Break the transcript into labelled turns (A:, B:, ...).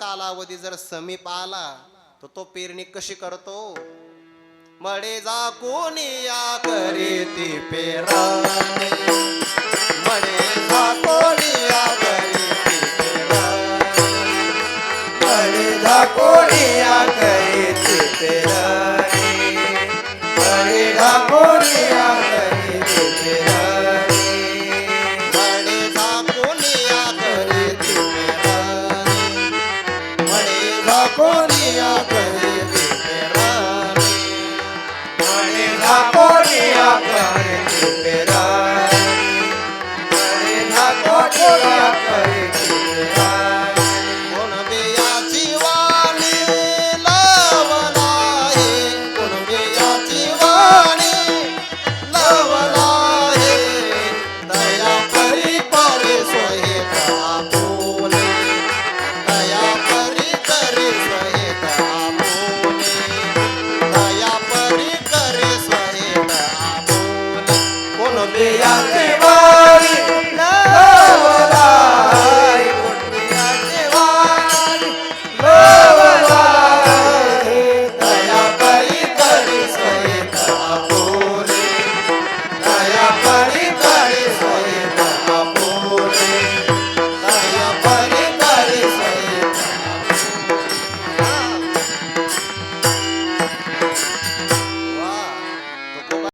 A: कालावधी जर समीप आला तर तो पेरणी कशी करतो? मडे जा कोणी या करीती पेरणी. मडे जा कोणी या
B: करी करीती पेरणी. मळे झाकोडिया करीती पेरणी.
A: मळे
B: झाकोडिया करीती
A: कोणी